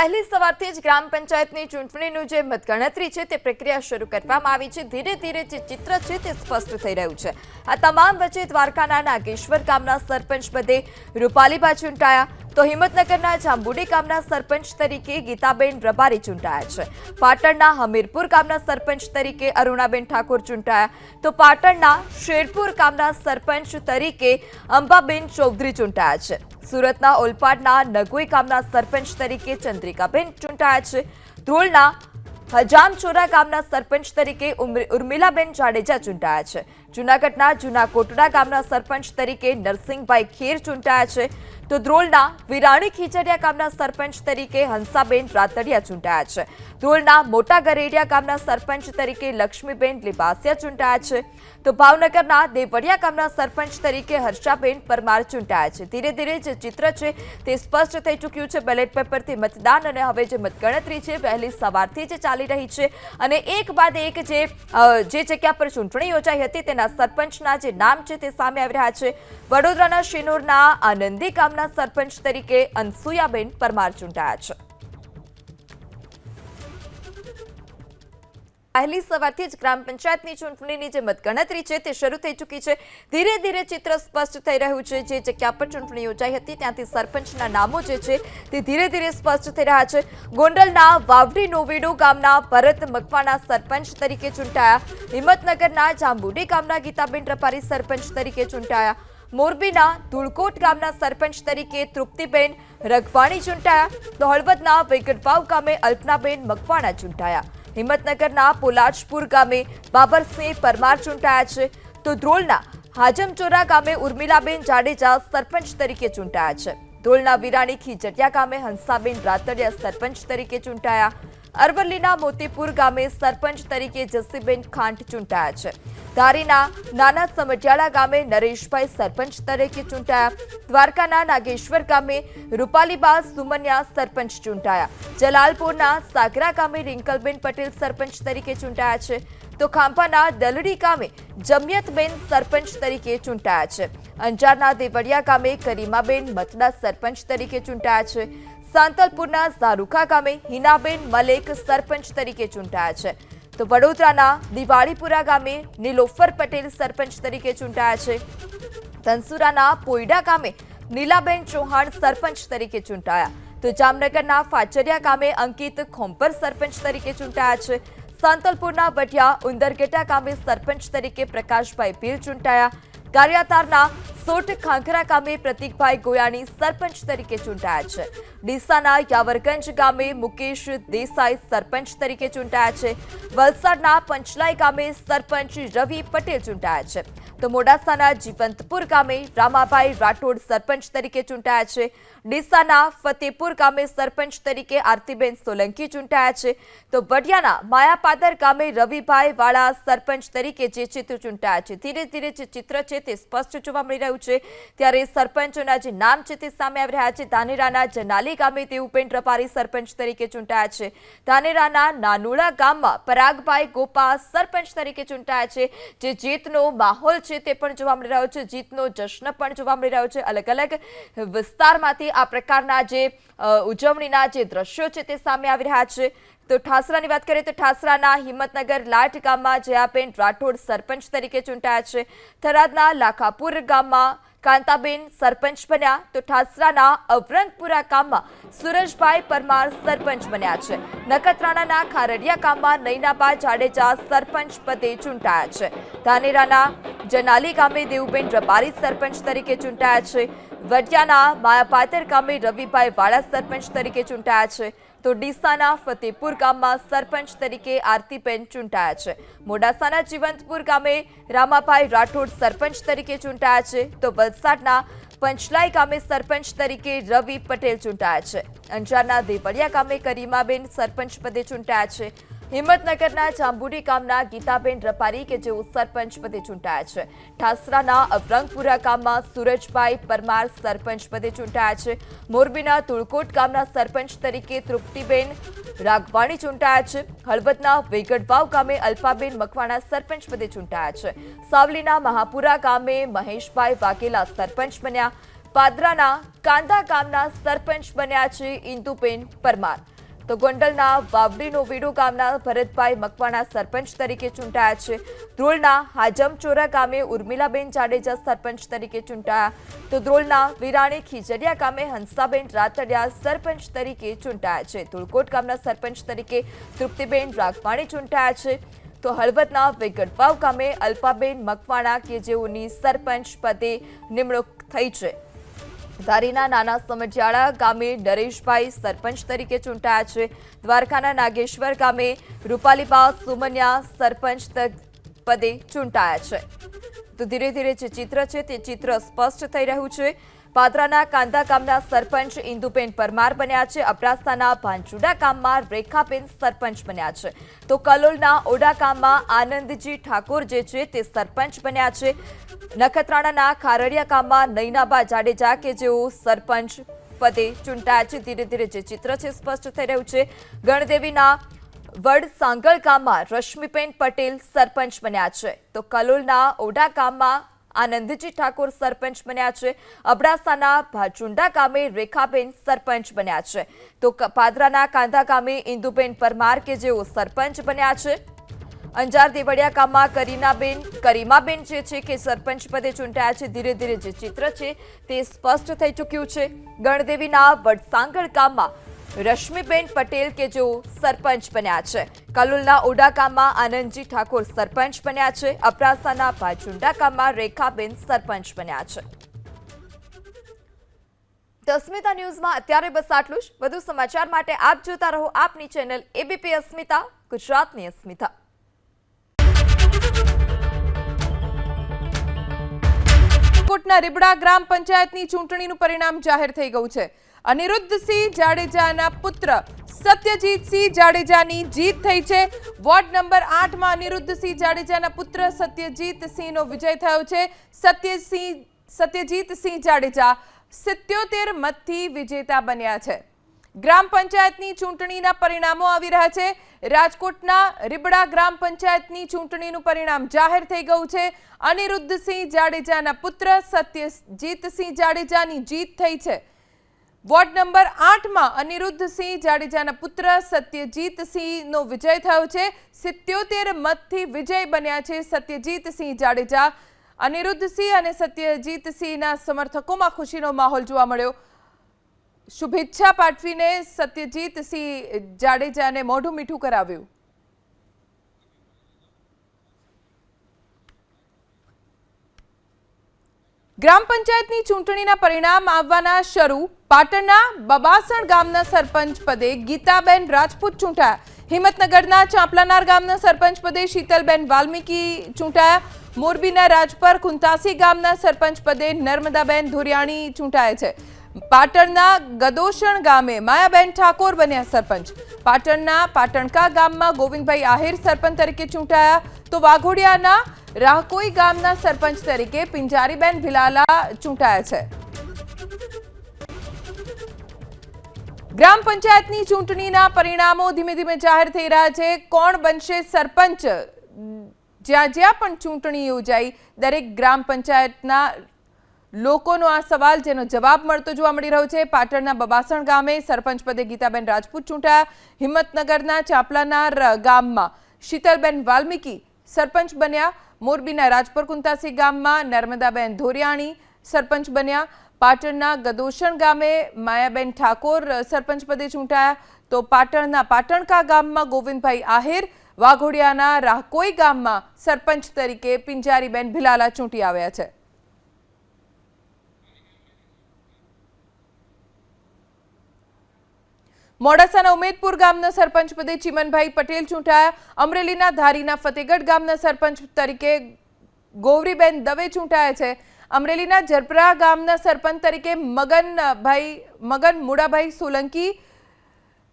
વહેલી સવારથી જ ગ્રામ પંચાયતની ચૂંટણીનું જે મતગણતરી છે તે પ્રક્રિયા શરૂ કરવામાં આવી છે. ધીરે ધીરે જે ચિત્ર છે તે સ્પષ્ટ થઈ રહ્યું છે. આ તમામ વચ્ચે દ્વારકાના નાગેશ્વર ગામના સરપંચ પદે રૂપાલીબા ચૂંટાયા. તો હિંમતનગરના જાંબુડી ગામના સરપંચ તરીકે ગીતાબેન રબારી ચૂંટાયા છે. પાટણના હમીરપુર ગામના સરપંચ તરીકે અરુણાબેન ઠાકોર ચૂંટાયા. તો પાટણના શેરપુર ગામના સરપંચ તરીકે અંબાબેન ચૌધરી ચૂંટાયા છે. સુરતના ઓલપાડના નગોઈ ગામના સરપંચ તરીકે ચંદ્રિકાબેન ચૂંટાયા છે. ધ્રોલના હજામચોરા ગામના સરપંચ તરીકે ઉર્મિ- ઉર્મિલાબેન જાડેજા ચૂંટાયા છે. જૂનાગઢના જૂના કોટડા ગામના સરપંચ તરીકે નરસિંહભાઈ ખેર ચૂંટાયા છે. તો ધ્રોલના વિરાણી ખીચડિયા ગામના સરપંચ તરીકે હંસાબેન રાતડિયા ચૂંટાયા છે. ધ્રોલના મોટા ગરેડિયા ગામના સરપંચ તરીકે લક્ષ્મીબેન લિબાસિયા ચૂંટાયા છે. તો ભાવનગરના દેવળિયા ગામના સરપંચ તરીકે હર્ષાબેન પરમાર ચૂંટાયા છે. ધીરે ધીરે જે ચિત્ર છે તે સ્પષ્ટ થઈ ચૂક્યું છે. બેલેટ પેપરથી મતદાન અને હવે જે મતગણતરી છે વહેલી સવારથી જ ચાલી રહી છે. અને એક બાદ એક જે જગ્યા પર ચૂંટણી યોજાઈ હતી તેના સરપંચના જે નામ છે તે સામે આવી રહ્યા છે. વડોદરાના શિનોરના આનંદી ગામના સરપંચ તરીકે અનસુયાબેન પરમાર ચૂંટાયા છે. પહેલી સવારથી જ ગ્રામ પંચાયતની ચૂંટણીની જે મતગણતરી છે તે શરૂ થઈ ચૂકી છે. ધીરે ધીરે ચિત્ર સ્પષ્ટ થઈ રહ્યું છે. જે જગ્યા પર ચૂંટણી યોજાઈ હતી ત્યાંથી સરપંચના નામો જે છે તે ધીરે ધીરે સ્પષ્ટ થઈ રહ્યા છે. ગોંડલના વાવડી નોવેડો ગામના ભરત મકવાણા સરપંચ તરીકે ચૂંટાયા. હિંમતનગરના જાંબુડી ગામના ગીતાબેન રપારી સરપંચ તરીકે ચૂંટાયા. મોરબીના ધુળકોટ ગામના સરપંચ તરીકે તૃપ્તિબેન રઘવાણી ચૂંટાયા. તો હળવદના વેગડવાવ ગામે અલ્પનાબેન મકવાણા ચૂંટાયા. હિંમતનગરના પોલાજપુર ગામે બાબરસિંહ પરમાર ચૂંટાયા છે. તો ધ્રોલના હાજમચોરા ગામે ઉર્મિલાબેન જાડેજા સરપંચ તરીકે ચૂંટાયા છે. ધ્રોલના વિરાણી ખીજડિયા ગામે હંસાબેન રાતડિયા સરપંચ તરીકે ચૂંટાયા અરવલ્લીના મોતીપુર ગામે સરપંચ તરીકે જસીબેન ખાંટ ચૂંટાયા છે. ધારીના નાના સમઢિયાળા ગામે નરેશભાઈ સરપંચ તરીકે ચૂંટાયા. દ્વારકાના નાગેશ્વર ગામે રૂપાલીબા સુમન્યા સરપંચ ચૂંટાયા. જલાલપુરના સાગરા ગામે રિંકલબેન પટેલ સરપંચ તરીકે ચૂંટાયા છે. તો ખાંપાના દલડી ગામે જમિયતબેન સરપંચ તરીકે ચૂંટાયા છે. અંજારના દેવળિયા ગામે કરીમાબેન મતડા સરપંચ તરીકે ચૂંટાયા છે. સાંતલપુરના ઝારુખા ગામે હિનાબેન મલેક સરપંચ તરીકે ચૂંટાયા છે. તો વડોદરાના દિવાળીપુરા ગામે નીલોફર પટેલ સરપંચ તરીકે ચૂંટાયા છે. ધનસુરાના પોયડા ગામે નીલાબેન ચૌહાણ સરપંચ તરીકે ચૂંટાયા. તો જામનગરના ફાચરિયા ગામે અંકિત ખોંપર સરપંચ તરીકે ચૂંટાયા છે. સાંતલપુરના વઢિયા ઉંદરગેટા ગામે સરપંચ તરીકે પ્રકાશભાઈ ભીલ ચૂંટાયા. ગારિયાતારના સોટ ખાંખરા ગામે પ્રતિકભાઈ ગોયાણી સરપંચ તરીકે ચૂંટાયા છે. ડીસાના યાવરગંજ ગામે મુકેશ દેસાઈ સરપંચ તરીકે ચૂંટાયા છે. વલસાડના પંચલાઈ ગામે સરપંચ રવિ પટેલ ચૂંટાયા છે. તો મોડાસાના જીવંતપુર ગામે રામાભાઈ રાઠોડ સરપંચ તરીકે ચૂંટાયા છે. ડીસાના ફતેપુર ગામે સરપંચ તરીકે આરતીબેન સોલંકી ચૂંટાયા છે. તો વડિયાના માયાપાદર ગામે રવિભાઈ વાળા સરપંચ તરીકે જે ચિત્ર ચૂંટાયા છે. ધીરે ધીરે જે ચિત્ર છે તે સ્પષ્ટ જોવા મળી રહ્યું છે. ત્યારે સરપંચોના જે નામ છે તે સામે આવી રહ્યા છે, ધાનેરાના જનાલી ગામે તે ઉપેન્દ્ર પારી સરપંચ તરીકે ચૂંટાયા છે. ધાનેરાના નાનુડા ગામમાં પરાગભાઈ ગોપા સરપંચ તરીકે ચૂંટાયા છે. જે જીતનો માહોલ છે તે પણ જોવા મળી રહ્યો છે. જીતનો જશ્ન પણ જોવા મળી રહ્યો છે. અલગ અલગ વિસ્તારમાંથી આ પ્રકારના જે ઉજવણીના જે દ્રશ્યો છે તે સામે આવી રહ્યા છે. તો ઠાસરાની વાત કરીએ તો ઠાસરાના હિંમતનગર લાટ ગામમાં જયાબેન રાઠોડ સરપંચ તરીકે ચૂંટાયા છે. થરાદના લાખાપુર ગામમાં કાંતાબેન સરપંચ બન્યા. તો ઠાસરાના અવરંગપુરા ગામમાં સુરજભાઈ પરમાર સરપંચ બન્યા છે. નખત્રાણાના ખારડિયા ગામમાં નૈનાબા જાડેજા સરપંચ પદે ચૂંટાયા છે. ધાનેરાના જનાલી ગામે દેવુબેન રબારી સરપંચ તરીકે ચૂંટાયા છે. વડિયાના માયાપાતર ગામે રવિભાઈ વાળા સરપંચ તરીકે ચૂંટાયા છે. તો ડીસાના ફતેપુર ગામમાં સરપંચ તરીકે આરતીબેન ચૂંટાયા છે. મોડાસાના જીવંતપુર ગામે રામાભાઈ રાઠોડ સરપંચ તરીકે ચૂંટાયા છે. તો વલસાડના પંચલાઈ ગામે સરપંચ તરીકે રવિ પટેલ ચૂંટાયા છે. અંજારના દેવળિયા ગામે કરીમાબેન સરપંચ પદે ચૂંટાયા છે. હિંમતનગરના જાંબુડી ગામના ગીતાબેન રપારી કે જેઓ સરપંચ પદે ચૂંટાયા છે. ઠાસરાના અવરંગપુરા ગામમાં સુરજભાઈ પરમાર સરપંચ પદે ચૂંટાયા છે. મોરબીના તુળકોટ ગામના સરપંચ તરીકે તૃપ્તિબેન રાગવાણી ચૂંટાયા છે. હળવદના વેગડવાવ ગામે અલ્પાબેન મકવાણા સરપંચ પદે ચૂંટાયા છે. સાવલીના મહાપુરા ગામે મહેશભાઈ વાઘેલા સરપંચ બન્યા. પાદરાના કાંદા ગામના સરપંચ બન્યા છે ઇન્દુબેન પરમાર. તો ગોંડલના વાવડીનો વીડો ગામના ભરતભાઈ મકવાણા સરપંચ તરીકે ચૂંટાયા છે. ધ્રોલના હાજમચોરા ગામે ઉર્મિલાબેન જાડેજા સરપંચ તરીકે ચૂંટાયા. તો ધ્રોલના વિરાણી ખીજડિયા ગામે હંસાબેન રાતડિયા સરપંચ તરીકે ચૂંટાયા છે. ધુળકોટ ગામના સરપંચ તરીકે તૃપ્તિબેન રાગવાણી ચૂંટાયા છે. તો હળવદના વેગડવાવ ગામે અલ્પાબેન મકવાણા કે જેઓની સરપંચ પદે નિમણૂક થઈ છે. ધારીના નાના સમજાળા ગામે નરેશભાઈ સરપંચ તરીકે ચૂંટાયા છે. દ્વારકાના નાગેશ્વર ગામે રૂપાલીબા સુમન્યા સરપંચ પદે ચૂંટાયા છે. તો ધીરે ધીરે જે ચિત્ર છે તે ચિત્ર સ્પષ્ટ થઈ રહ્યું છે. પાદરાના કાંદા ગામના સરપંચ ઇન્દુબેન પરમાર બન્યા છે. અબડાસાના ભાંચુડા ગામમાં રેખાબેન સરપંચ બન્યા છે. તો કલોલના ઓડા ગામમાં આનંદજી ઠાકોર જે છે તે સરપંચ બન્યા છે. નખત્રાણાના ખારડિયા ગામમાં નૈનાબા જાડેજા કે જેઓ સરપંચ પદે ચૂંટાયા છે. ધીરે ધીરે જે ચિત્ર છે સ્પષ્ટ થઈ રહ્યું છે. ગણદેવીના વડ સાંગળ ગામમાં રશ્મિબેન પટેલ સરપંચ બન્યા છે. તો કલોલના ઓડા ગામમાં આનંદજી ઠાકોર સરપંચ બન્યા છે. અબડાસાના ભાચુંડા ગામે રેખાબેન સરપંચ બન્યા છે. તો પાદરાના કાંધા ગામે ઇન્દુબેન પરમાર કે જેઓ સરપંચ બન્યા છે. અંજાર દેવળિયા ગામમાં કરીનાબેન, કરીમાબેન જે છે કે સરપંચ પદે ચૂંટાયા છે, ધીરે ધીરે જે ચિત્ર છે તે સ્પષ્ટ થઈ ચૂક્યું છે. ગણદેવીના વડસાંગળ ગામમાં રશ્મિબેન પટેલ કે જેઓ સરપંચ બન્યા છે. કલોલના ગામમાં આનંદજી ઠાકોર સરપંચ બન્યા છે. અબડાસાના ભાચુંડા ગામમાં રેખાબેન સરપંચ બન્યા છે. તો અસ્મિતા ન્યૂઝમાં અત્યારે બસ આટલું જ. વધુ સમાચાર માટે આપ જોતા રહો આપની ચેનલ એબીપી અસ્મિતા, ગુજરાતની અસ્મિતા. રાજકોટના રીબડા ગ્રામ પંચાયતની ચૂંટણીનું પરિણામ જાહેર થઈ ગયું છે. અનિરુદ્ધસિંહ જાડેજાના પુત્ર સત્યજીતસિંહ જાડેજાની જીત થઈ છે. વોર્ડ નંબર આઠમાં અનિરુદ્ધસિંહ જાડેજાના પુત્ર સત્યજીતસિંહનો વિજય થયો છે. સત્યસિંહ સત્યજીતસિંહ જાડેજા સિત્યોતેર મતથી વિજેતા બન્યા છે. ગ્રામ પંચાયતની ચૂંટણીના પરિણામો આવી રહ્યા છે. રાજકોટના રીબડા ગ્રામ પંચાયતની ચૂંટણીનું પરિણામ જાહેર થઈ ગયું છે. અનિરુદ્ધસિંહ જાડેજાના પુત્ર સત્યજીતસિંહ જાડેજાની જીત થઈ છે. વોર્ડ નંબર આઠમાં અનિરુદ્ધસિંહ જાડેજાના પુત્ર સત્યજીતસિંહનો વિજય થયો છે. સિત્યોતેર મતથી વિજય બન્યા છે સત્યજીતસિંહ જાડેજા. અનિરુદ્ધસિંહ અને સત્યજીતસિંહના સમર્થકોમાં ખુશીનો માહોલ જોવા મળ્યો. શુભેચ્છા પાઠવીને સત્યજીતસિંહ જાડેજાને મોઢું મીઠું કરાવ્યું. ગ્રામ પંચાયતની ચૂંટણીના પરિણામ આવવાના શરૂ. પાટણના બબાસણ ગામના સરપંચ પદે ગીતાબેન રાજપૂત ચૂંટાયા. હિંમતનગરના ચાંપલાનાર ગામના સરપંચ પદે શીતલબેન વાલ્મીકી ચૂંટાયા. મોરબીના રાજપર કુંતાસી ગામના સરપંચ પદે નર્મદાબેન ધુરિયાણી ચૂંટાયા છે. પાટણના ગદોષણ ગામે માયાબેન ઠાકોર બન્યા સરપંચ. પાટણના પાટણકા ગામમાં ગોવિંદભાઈ આહિર સરપંચ તરીકે ચૂંટાયા. તો વાઘોડિયાના રાહકોઈ ગામના સરપંચ તરીકે પિંજારીબેન ભિલાલા ચૂંટાયા છે. ગ્રામ પંચાયતની ચૂંટણીના પરિણામો ધીમે ધીમે જાહેર થઈ રહ્યા છે. કોણ બનશે સરપંચ? જ્યાં જ્યાં પણ ચૂંટણી યોજાઈ, દરેક ગ્રામ પંચાયતના લોકોનો આ સવાલ જેનો જવાબ મળતો જોવા મળી રહ્યો છે. પાટણના બબાસણ ગામે સરપંચ પદે ગીતાબેન રાજપૂત ચૂંટાયા. હિંમતનગરના ચાપલાના ગામમાં શીતલબેન વાલ્મીકી સરપંચ બન્યા. મોરબીના રાજપર કુંતાસી ગામમાં નર્મદાબેન ધોરિયાણી સરપંચ બન્યા. પાટણના ગદોષણ ગામે માયાબેન ઠાકોર સરપંચ પદે ચૂંટાયા. તો પાટણના પાટણકા ગામમાં ગોવિંદભાઈ આહિર, વાઘોડિયાના રાહકોઈ ગામમાં સરપંચ તરીકે પિંજારીબેન ભિલાલા ચૂંટી આવ્યા છે. મોડાસાના ઉમેદપુર ગામના સરપંચ પદે ચિમનભાઈ પટેલ ચૂંટાયા. અમરેલીના ધારીના ફતેગઢ ગામના સરપંચ તરીકે ગોવરીબેન દવે ચૂંટાયા છે. અમરેલીના જરપરા ગામના સરપંચ તરીકે મગનભાઈ મગન મુડાભાઈ સોલંકી,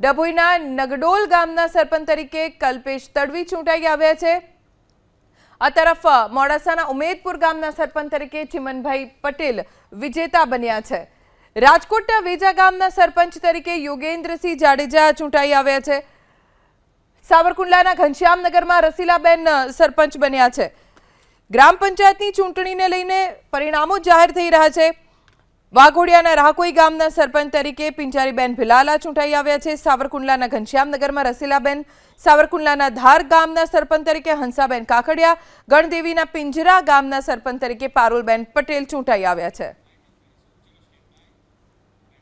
ડભોઈના નગડોલ ગામના સરપંચ તરીકે કલ્પેશ તડવી ચૂંટાઈ આવ્યા છે. આ તરફ મોડાસાના ઉમેદપુર ગામના સરપંચ તરીકે ચિમનભાઈ પટેલ વિજેતા બન્યા છે. રાજકોટના વેજા ગામના સરપંચ તરીકે યોગેન્દ્રસિંહ જાડેજા ચૂંટાઈ આવ્યા છે. સાવરકુંડલાના ઘનશ્યામનગરમાં રસીલાબેન સરપંચ બન્યા છે. ગ્રામ પંચાયતની ચૂંટણીને લઈને પરિણામો જાહેર થઈ રહ્યા છે. વાઘોડિયાના રાહકોઈ ગામના સરપંચ તરીકે પિંજારીબેન ભિલાલા ચૂંટાઈ આવ્યા છે. સાવરકુંડલાના ઘનશ્યામનગરમાં રસીલાબેન, સાવરકુંડલાના ધાર ગામના સરપંચ તરીકે હંસાબેન કાકડિયા ગણદેવીના પિંજરા ગામના સરપંચ તરીકે પારુલબેન પટેલ ચૂંટાઈ આવ્યા છે.